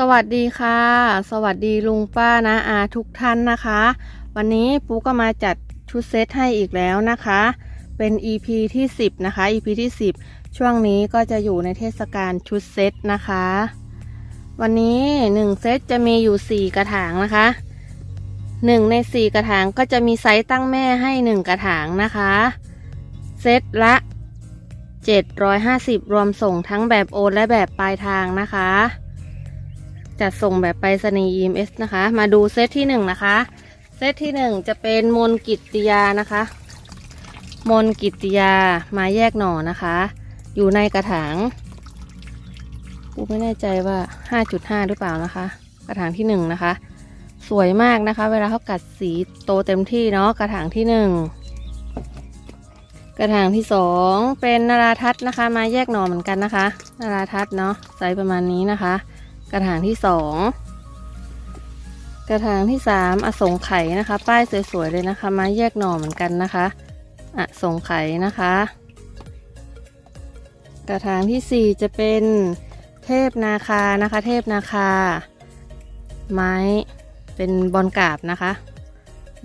สวัสดีค่ะ สวัสดีลุงป้านะอาทุกท่านนะคะ วันนี้ปูก็มาจัดชุดเซตให้อีกแล้วนะคะ เป็น EP ที่ 10 นะคะ EP ที่ 10 ช่วงนี้ก็จะอยู่ในเทศกาลชุดเซตนะคะ วันนี้ 1 เซตจะมีอยู่ 4 กระถางนะคะ 1 ใน 4 กระถางก็จะมีไซส์ตั้งแม่ให้ 1 กระถางนะคะ เซตละ 750 รวมส่งทั้งแบบโอนและแบบปลายทางนะคะ จัดส่งแบบไปรษณีย์ EMS นะคะ มาดูเซตที่หนึ่งนะคะ เซตที่หนึ่งจะเป็นมนกิตติยานะคะ มนกิตติยามาแยกหน่อนะคะ อยู่ในกระถางกูไม่แน่ใจว่า 5.5 หรือเปล่านะคะ กระถางที่หนึ่งนะคะ สวยมากนะคะ เวลาเขากัดสีโตเต็มที่เนาะกระถางที่หนึ่งกระถางที่สองเป็นนาราทัศนะคะ มาแยกหน่อเหมือนกันนะคะ นาราทัศเนาะไซส์ประมาณนี้นะคะ กระถางที่สองกระถางที่สามอสงไขยนะคะ ป้ายสวยๆเลยนะคะมาแยกหน่อเหมือนกันนะคะอสงไขยนะคะ กระถางที่สี่จะเป็นเทพนาคานะคะ เทพนาคา ไม้เป็นบอลกาบนะคะ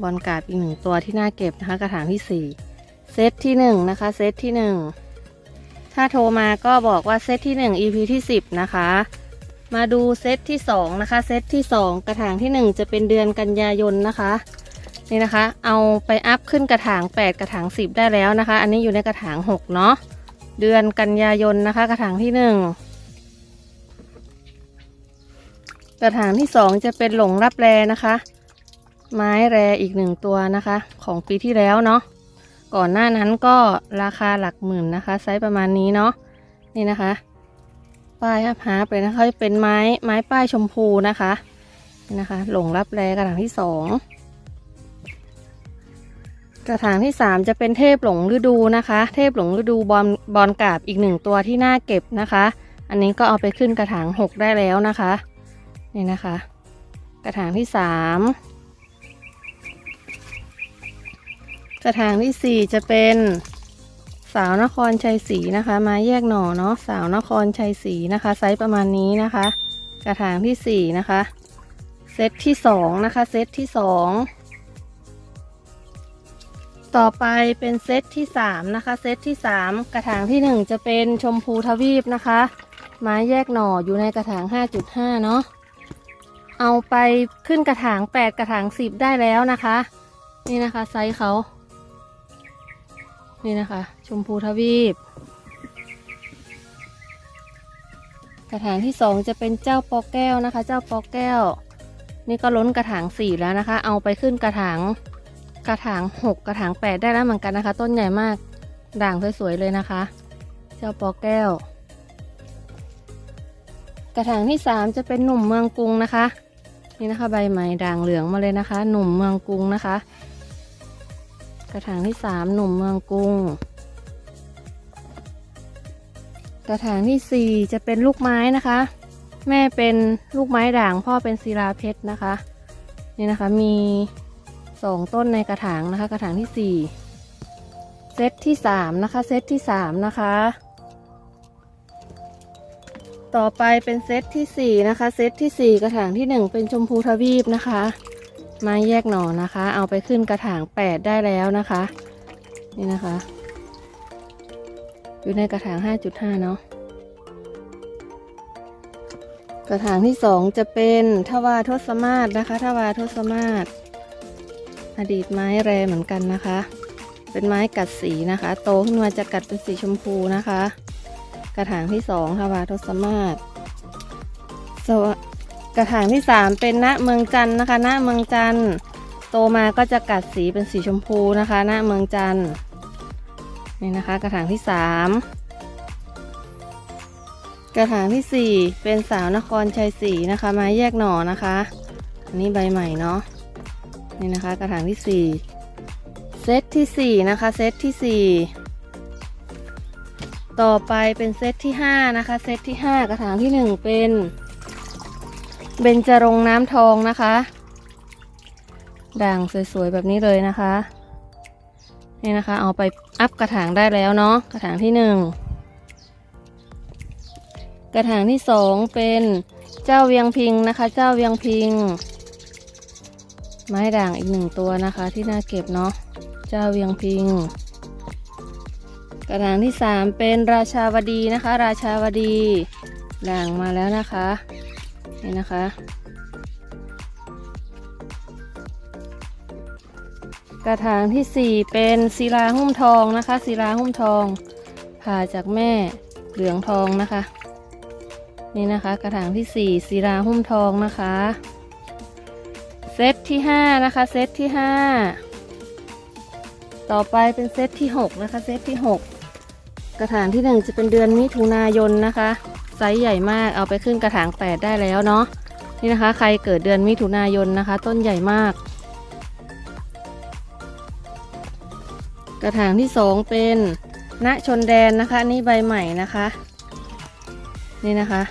บอลกาบอีกหนึ่งตัวที่น่าเก็บนะคะ กระถางที่สี่เซตที่หนึ่งนะคะเซตที่หนึ่งถ้าโทรมาก็บอกว่าเซตที่หนึ่ง EP ที่สิบนะคะ มาดูเซตที่สองนะคะ เซตที่สองกระถางที่หนึ่งจะเป็นเดือนกันยายนนะคะนี่นะคะ เอาไปอัพขึ้นกระถางแปดกระถางสิบได้แล้วนะคะ อันนี้อยู่ในกระถางหกเนาะเดือนกันยายนนะคะ กระถางที่หนึ่งกระถางที่สองจะเป็นหลงรับแรนะคะ ไม้แรอีกหนึ่งตัวนะคะ ของปีที่แล้วเนาะก่อนหน้านั้นก็ราคาหลักหมื่นนะคะ ไซส์ประมาณนี้เนาะนี่นะคะ ป้ายฮับฮาร์ปเลยนะคะเป็นไม้ไม้ป้ายชมพูนะคะนี่นะคะ หลงรับแรกระถางที่สองกระถางที่สามจะเป็นเทพหลงฤดูนะคะ เทพหลงฤดูบอลบอลกราบอีกหนึ่งตัวที่น่าเก็บนะคะ อันนี้ก็เอาไปขึ้นกระถางหกได้แล้วนะคะนี่นะคะ กระถางที่สามกระถางที่สี่จะเป็น สาวนครชัยศรีนะคะ มาแยกหน่อเนาะสาวนครชัยศรีนะคะ ไซส์ประมาณนี้นะคะ กระถางที่สี่นะคะ เซตที่สองนะคะเซตที่สองต่อไปเป็นเซตที่สามนะคะเซตที่สามกระถางที่หนึ่งจะเป็นชมพูทวีปนะคะไม้แยกหน่ออยู่ในกระถางห้าจุดห้าเนาะเอาไปขึ้นกระถางแปดกระถางสิบได้แล้วนะคะ นี่นะคะไซส์เขา นี่นะคะ ชมพูทวีป กระถางที่สองจะเป็นเจ้าปอแก้วนะคะ เจ้าปอแก้ว นี่ก็ล้นกระถางสี่แล้วนะคะ เอาไปขึ้นกระถางกระถางหกกระถางแปดได้แล้วเหมือนกันนะคะ ต้นใหญ่มากด่างสวยๆเลยนะคะ เจ้าปอแก้ว กระถางที่สามจะเป็นหนุ่มเมืองกรุงนะคะ นี่นะคะ ใบไม้ด่างเหลืองมาเลยนะคะ หนุ่มเมืองกรุงนะคะ กระถางที่สามหนุ่มเมืองกรุง กระถางที่สี่จะเป็นลูกไม้นะคะ แม่เป็นลูกไม้ด่างพ่อเป็นศิลาเพชรนะคะ นี่นะคะมีสองต้นในกระถางนะคะ กระถางที่สี่เซตที่สามนะคะเซตที่สามนะคะ ต่อไปเป็นเซตที่สี่นะคะเซตที่สี่กระถางที่หนึ่งเป็นชมพูทวีปนะคะ ไม้แยกหน่อนะคะ เอาไปขึ้นกระถางแปดได้แล้วนะคะ นี่นะคะ อยู่ในกระถาง 5.5 เนาะกระถางที่สองจะเป็นทวาทศมาศนะคะทวาทศมาศอดีตไม้แรเหมือนกันนะคะ เป็นไม้กัดสีนะคะ โตขึ้นมาจะกัดเป็นสีชมพูนะคะ กระถางที่สองทวาทศมาศ กระถางที่สามเป็นณเมืองจันนะคะณเมืองจันโตมาก็จะกัดสีเป็นสีชมพูนะคะณเมืองจันนี่นะคะ กระถางที่สามกระถางที่สี่เป็นสาวนครชัยศรีนะคะไม้แยกหน่อนะคะ อันนี้ใบใหม่เนาะนี่นะคะ กระถางที่สี่เซตที่สี่นะคะ เซตที่สี่ต่อไปเป็นเซตที่ห้านะคะ เซตที่ห้ากระถางที่หนึ่งเป็น เบญจรงน้ำทองนะคะ ด่างสวยๆแบบนี้เลยนะคะ นี่นะคะ เอาไปอัพกระถางได้แล้วเนาะกระถางที่หนึ่งกระถางที่สองเป็นเจ้าเวียงพิงนะคะ เจ้าเวียงพิง ไม้ด่างอีกหนึ่งตัวนะคะ ที่น่าเก็บเนาะเจ้าเวียงพิง กระถางที่สามเป็นราชาวดีนะคะ ราชาวดีด่างมาแล้วนะคะ นี่นะคะ กระถางที่สี่เป็นศิลาหุ้มทองนะคะศิลาหุ้มทองผ่าจากแม่เหลืองทองนะคะ นี่นะคะ กระถางที่สี่ศิลาหุ้มทองนะคะ เซตที่ห้านะคะ เซตที่ห้าต่อไปเป็นเซตที่หกนะคะ เซตที่หกกระถางที่หนึ่งจะเป็นเดือนมิถุนายนนะคะ ไซส์ใหญ่มากเอาไปขึ้นกระถางแปดได้แล้วเนาะนี่นะคะ ใครเกิดเดือนมิถุนายนนะคะ ต้นใหญ่มาก กระถางที่สองเป็นณชนแดนนะคะนนี่ใบใหม่นะคะ นี่นะคะ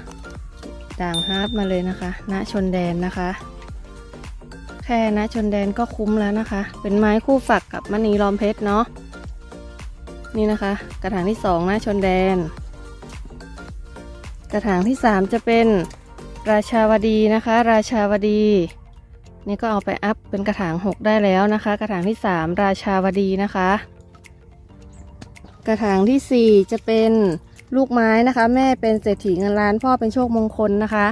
ด่างฮาร์ปมาเลยนะคะณชนแดนนะคะ แค่ณชนแดนก็คุ้มแล้วนะคะ เป็นไม้คู่ฝักกับมณีล้อมเพชรเนาะนี่นะคะ กระถางที่สองณชนแดน กระถางที่สามจะเป็นราชาวดีนะคะ ราชาวดี นี่ก็เอาไปอัพเป็นกระถางหกได้แล้วนะคะ กระถางที่สามราชาวดีนะคะ กระถางที่สี่จะเป็นลูกไม้นะคะ แม่เป็นเศรษฐีเงินล้านพ่อเป็นโชคมงคลนะคะ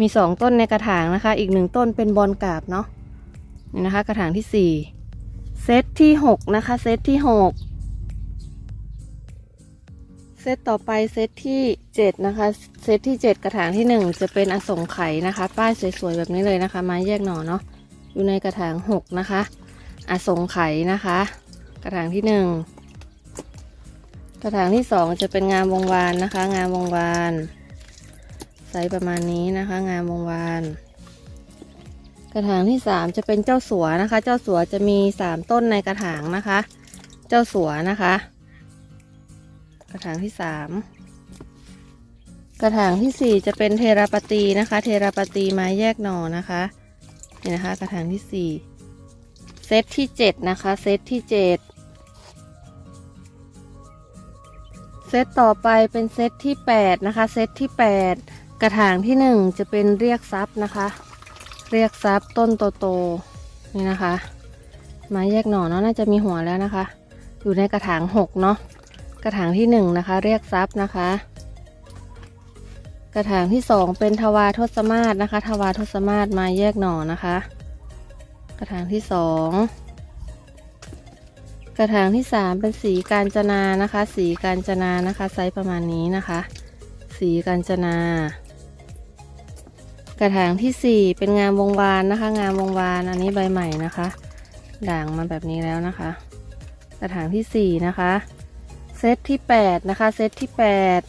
มีสองต้นในกระถางนะคะ อีกหนึ่งต้นเป็นบอลกราบเนาะนี่นะคะ กระถางที่สี่เซตที่หกนะคะ เซตที่หก เซตต่อไปเซตที่เจ็ดนะคะ เซตที่เจ็ดกระถางที่หนึ่งจะเป็นอสงไขยนะคะ ป้ายสวยๆแบบนี้เลยนะคะ ไม้แยกหน่อเนาะอยู่ในกระถางหกนะคะ อสงไขยนะคะ กระถางที่หนึ่งกระถางที่สองจะเป็นงามวงวานนะคะ งามวงวานไซส์ประมาณนี้นะคะ งามวงวานกระถางที่สามจะเป็นเจ้าสัวนะคะ เจ้าสัวจะมีสามต้นในกระถางนะคะ เจ้าสัวนะคะ กระถางที่สามกระถางที่สี่จะเป็นเทราปตีนะคะ เทราปตีไม้แยกหน่อนะคะนี่นะคะ กระถางที่สี่เซตที่เจ็ดนะคะเซตที่เจ็ดเซตต่อไปเป็นเซตที่แปดนะคะเซตที่แปดกระถางที่หนึ่งจะเป็นเรียกทรัพย์นะคะ เรียกทรัพย์ต้นโตๆนี่นะคะไม้แยกหน่อเนาะน่าจะมีหัวแล้วนะคะ อยู่ในกระถางหกเนาะ กระถางที่หนึ่งนะคะ เรียกทรัพย์นะคะ กระถางที่สองเป็นทวารทศมาศนะคะทวารทศมาศม้แยกหน่อนะคะ กระถางที่สองกระถางที่สามเป็นสีกาญจนานะคะ สีกาญจนานะคะ ไซส์ประมาณนี้นะคะ สีกาญจนา กระถางที่สี่เป็นงามวงวานนะคะ งามวงวานอันนี้ใบใหม่นะคะ ด่างมาแบบนี้แล้วนะคะ กระถางที่สี่นะคะ เซตที่แปดนะคะเซตที่แปด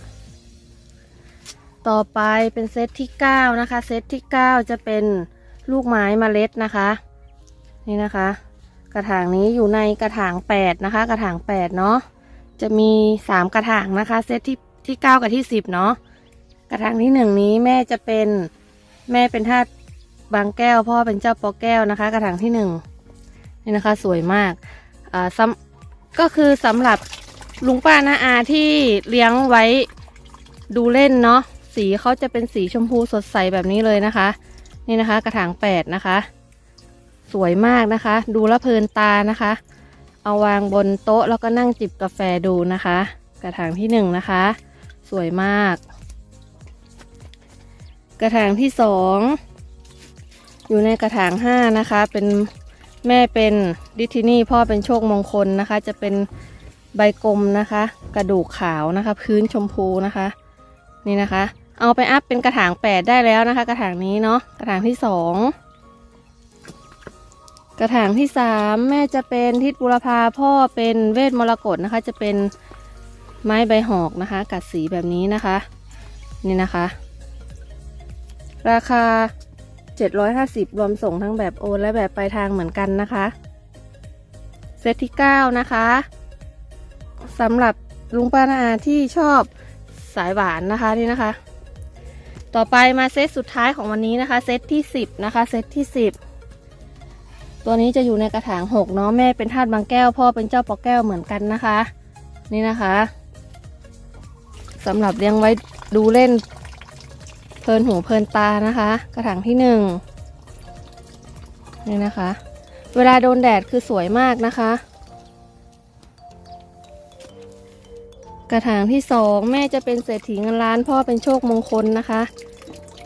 ต่อไปเป็นเซตที่เก้านะคะเซตที่เก้าจะเป็นลูกไม้เมล็ดนะคะ นี่นะคะ กระถางนี้อยู่ในกระถางแปดนะคะ กระถางแปดเนาะจะมีสามกระถางนะคะเซตที่ที่เก้ากับที่สิบเนาะกระถางที่หนึ่งนี้แม่จะเป็นแม่เป็นทาบางแก้ว พ่อเป็นเจ้าปอแก้วนะคะ กระถางที่หนึ่งนี่นะคะสวยมากอ่าซ้ำก็คือสำหรับ ลุงป้านาอาที่เลี้ยงไว้ดูเล่นเนาะสีเขาจะเป็นสีชมพูสดใสแบบนี้เลยนะคะ นี่นะคะ กระถางแปดนะคะ สวยมากนะคะ ดูแลวเพลินตานะคะ เอาวางบนโต๊ะแล้วก็นั่งจิบกาแฟดูนะคะ กระถางที่หนึ่งนะคะ สวยมาก กระถางที่สองอยู่ในกระถางห้านะคะ เป็นแม่เป็นดิทินี่พ่อเป็นโชคมงคลนะคะ จะเป็น ใบกลมนะคะ กระดูกขาวนะคะ พื้นชมพูนะคะ นี่นะคะ เอาไปอัพเป็นกระถางแปดได้แล้วนะคะ กระถางนี้เนาะกระถางที่สองกระถางที่สามแม่จะเป็นทิศบุรพาพ่อเป็นเวทมรกตนะคะ จะเป็นไม้ใบหอกนะคะ กัดสีแบบนี้นะคะ นี่นะคะ ราคา 750 รวมส่งทั้งแบบโอนและแบบปลายทางเหมือนกันนะคะ เซตที่ 9 นะคะ สำหรับลุงป้านาอาที่ชอบสายหวานนะคะนี่นะคะ ต่อไปมาเซตสุดท้ายของวันนี้นะคะ เซตที่ 10 นะคะ เซตที่ 10 ตัวนี้จะอยู่ในกระถาง6เนาะแม่เป็นทาสบางแก้ว พ่อเป็นเจ้าปอแก้วเหมือนกันนะคะ นี่นะคะสำหรับเลี้ยงไว้ดูเล่น เพลินหูเพลินตานะคะ กระถางที่หนึ่งนี่นะคะ เวลาโดนแดดคือสวยมากนะคะ กระถางที่สองแม่จะเป็นเศรษฐีเงินล้านพ่อเป็นโชคมงคลนะคะ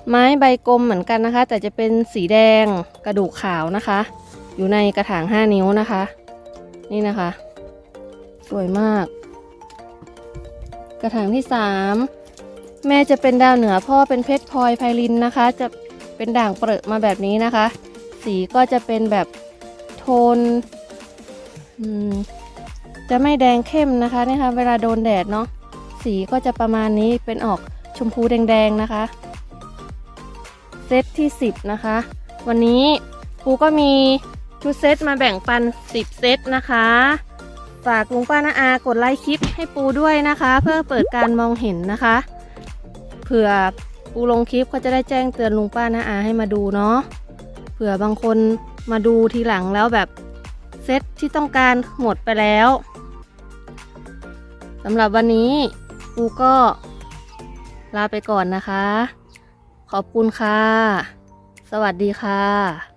ไม้ใบกลมเหมือนกันนะคะ แต่จะเป็นสีแดงกระดูกขาวนะคะ อยู่ในกระถาง 5 นิ้วนะคะ นี่นะคะ สวยมาก กระถางที่ 3 แม่จะเป็นดาวเหนือพ่อเป็นเพชรพลอยไพลินนะคะ จะเป็นด่างเปรอะมาแบบนี้นะคะ สีก็จะเป็นแบบโทนอืม จะไม่แดงเข้มนะคะนี่ค่ะเวลาโดนแดดเนาะสีก็จะประมาณนี้เป็นออกชมพูแดงๆนะคะเซตที่ 10 นะคะ วันนี้ปูก็มีชุดเซตมาแบ่งปัน 10 เซตนะคะฝากลุงป้านาอากดไลค์คลิปให้ปูด้วยนะคะ เพื่อเปิดการมองเห็นนะคะเผื่อปูลงคลิปก็จะได้แจ้งเตือนลุงป้านาอาให้มาดูเนาะเผื่อบางคนมาดูทีหลังแล้วแบบเซตที่ต้องการหมดไปแล้ว สำหรับวันนี้ปูก็ลาไปก่อนนะคะ ขอบคุณค่ะ สวัสดีค่ะ